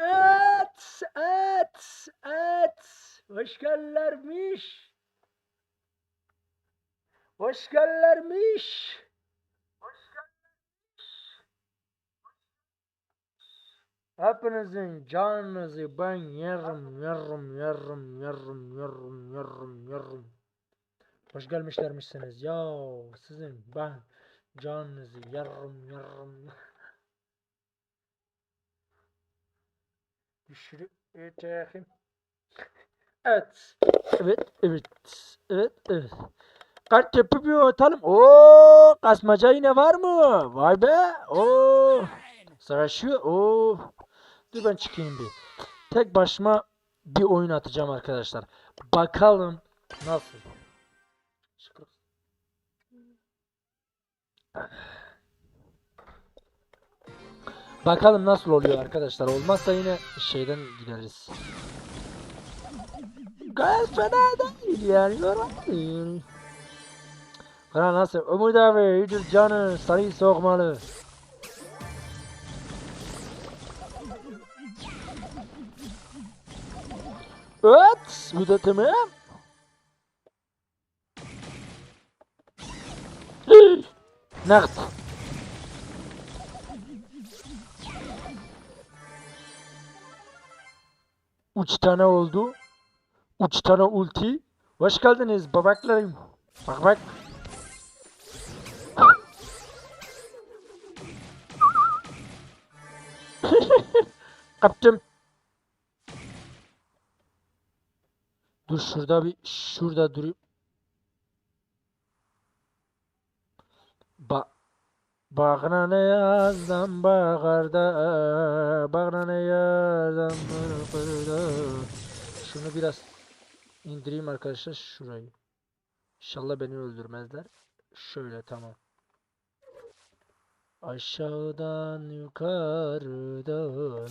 et, et, et. Hoş gelirlermiş. Hoş gelirlermiş. Hepinizin canınızı ben yerim, yerim, yerim, yerim, yerim, yerim, yerim. Hoş gelmişlermişsiniz. Ya sizin ben canınızı yerim, yerim. Düşürüp öteyim. Evet. Evet, evet. Evet, evet. Kart yapıp bir atalım. Oo, kasmaca yine var mı? Vay be. Oo. Savaşıyor. Oo. Dur ben çıkayım bir. Tek başıma bir oyun atacağım arkadaşlar. Bakalım nasıl. Şükür. Bakalım nasıl oluyor arkadaşlar. Olmazsa yine şeyden gideriz. Gayet fena değil yani. yorulmuyor. Fena nasıl? Umut abi iyidir canı sarıyı sokmalı. Evet, bu da tamam. Nakt. Üç tane oldu. Üç tane ulti. Hoş geldiniz babaklarım. Bak bak. Kaptım. Dur şurada bir şurada durayım. Ba Bağrına ne yazdım bağırda Bağrına ne yazdım bağırda Şunu biraz indireyim arkadaşlar şurayı. İnşallah beni öldürmezler. Şöyle tamam. Aşağıdan yukarıdan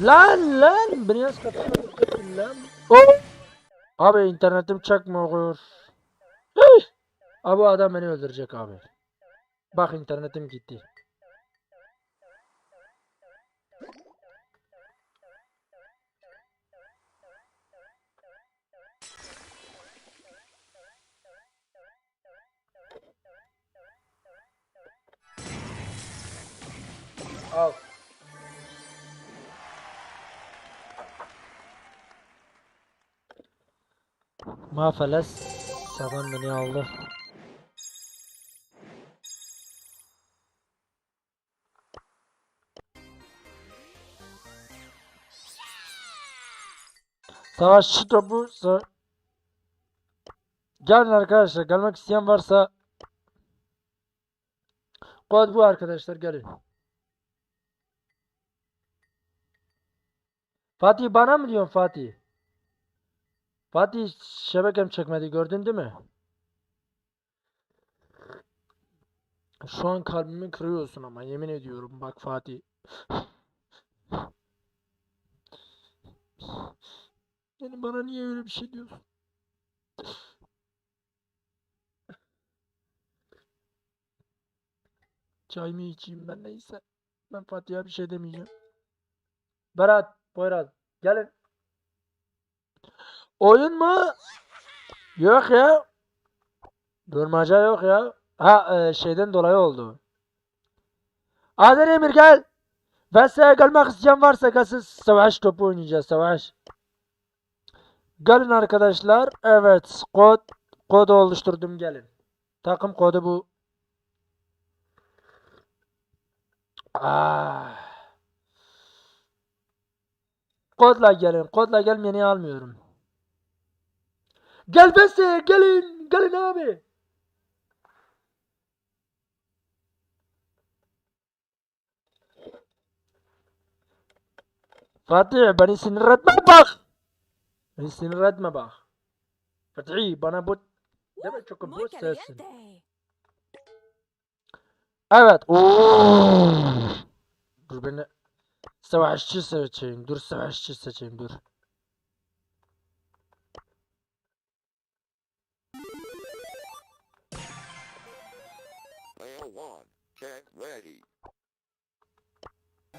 Lan lan nasıl kapatıyorsun lan? Oh! Abi internetim çakmıyor. Hıh! Abi adam beni öldürecek abi. Bak internetim gitti. Al. Mafeles Saban beni aldı. Savaşçı topu sa Gelin arkadaşlar gelmek isteyen varsa Kod bu arkadaşlar gelin. Fatih bana mı diyorsun Fatih? Fatih şebekem çekmedi gördün değil mi? Şu an kalbimi kırıyorsun ama yemin ediyorum bak Fatih. Yani bana niye öyle bir şey diyorsun? Çay mı içeyim ben neyse. Ben Fatih'e bir şey demeyeceğim. Berat, Poyraz gelin. Oyun mu? Yok ya. Durmaca yok ya. Ha e, şeyden dolayı oldu. Adem Emir gel. Ben size gelmek isteyen varsa gelsin savaş topu oynayacağız savaş. Gelin arkadaşlar. Evet kod kodu oluşturdum gelin. Takım kodu bu. Ah. Kodla gelin. Kodla gelmeyeni almıyorum. Gel Beste gelin. Gelin abi. Fatih beni sinir etme bak. Beni sinir etme bak. Fatih bana bu deme çok bu sensin. Evet. Oo. Dur beni savaşçı seçeyim. Dur savaşçı seçeyim dur.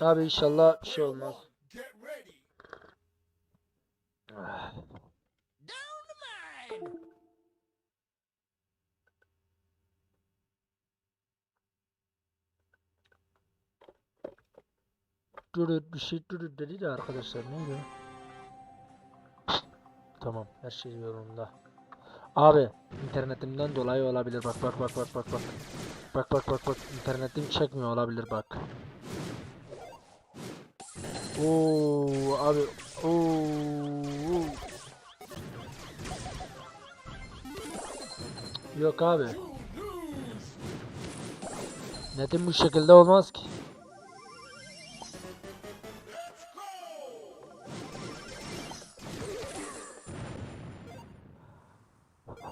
Abi inşallah bir şey olmaz. Ah. Bir şey dur dedi de arkadaşlar neydi? Tamam her şey yolunda. Abi internetimden dolayı olabilir bak bak bak bak bak bak. Bak bak bak bak internetim çekmiyor olabilir bak. Oo abi oo. Yok abi. Netim bu şekilde olmaz ki.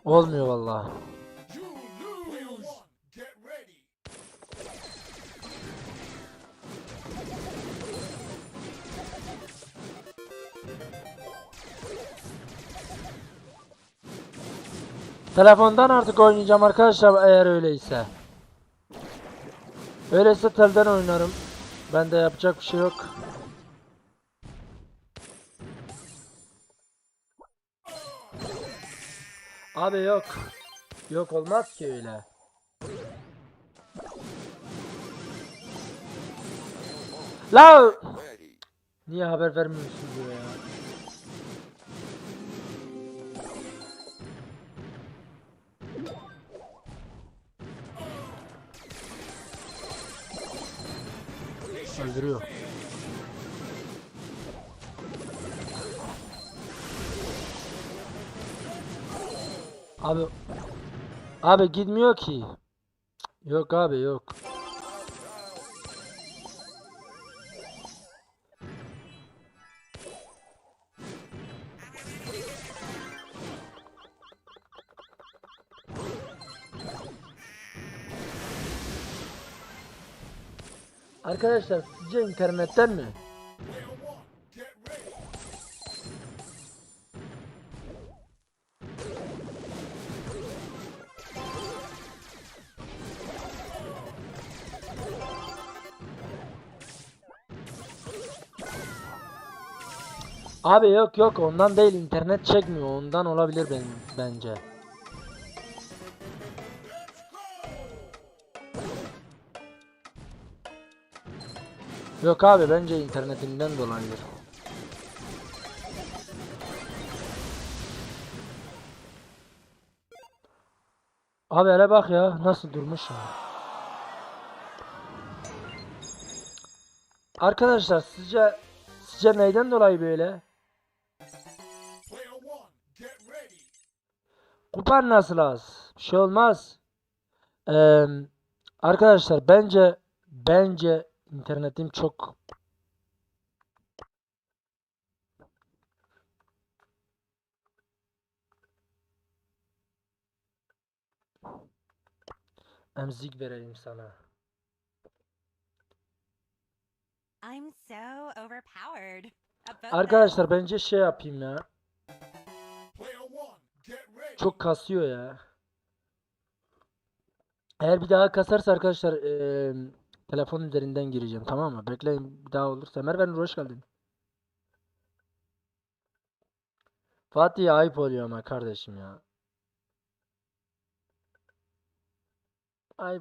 Olmuyor vallahi. Telefondan artık oynayacağım arkadaşlar eğer öyleyse. Öyleyse telden oynarım. Bende yapacak bir şey yok. Abi yok. Yok olmaz ki öyle. La niye haber vermiyorsun diyor Öldürüyor. Abi Abi gitmiyor ki. Yok abi yok. Arkadaşlar sizce internetten mi? Abi yok yok ondan değil internet çekmiyor ondan olabilir ben, bence. Yok abi bence internetinden dolayıdır. Abi hele bak ya nasıl durmuş ya. Arkadaşlar sizce sizce neyden dolayı böyle? Kupan nasıl az? Bir şey olmaz. Eee, arkadaşlar bence bence internetim çok emzik vereyim sana. I'm so overpowered. Arkadaşlar bence şey yapayım ya. Çok kasıyor ya. Eğer bir daha kasarsa arkadaşlar eee telefon üzerinden gireceğim tamam mı? Bekleyin bir daha olursa. Merve hoş geldin. Fatih ayıp oluyor ama kardeşim ya. Ayıp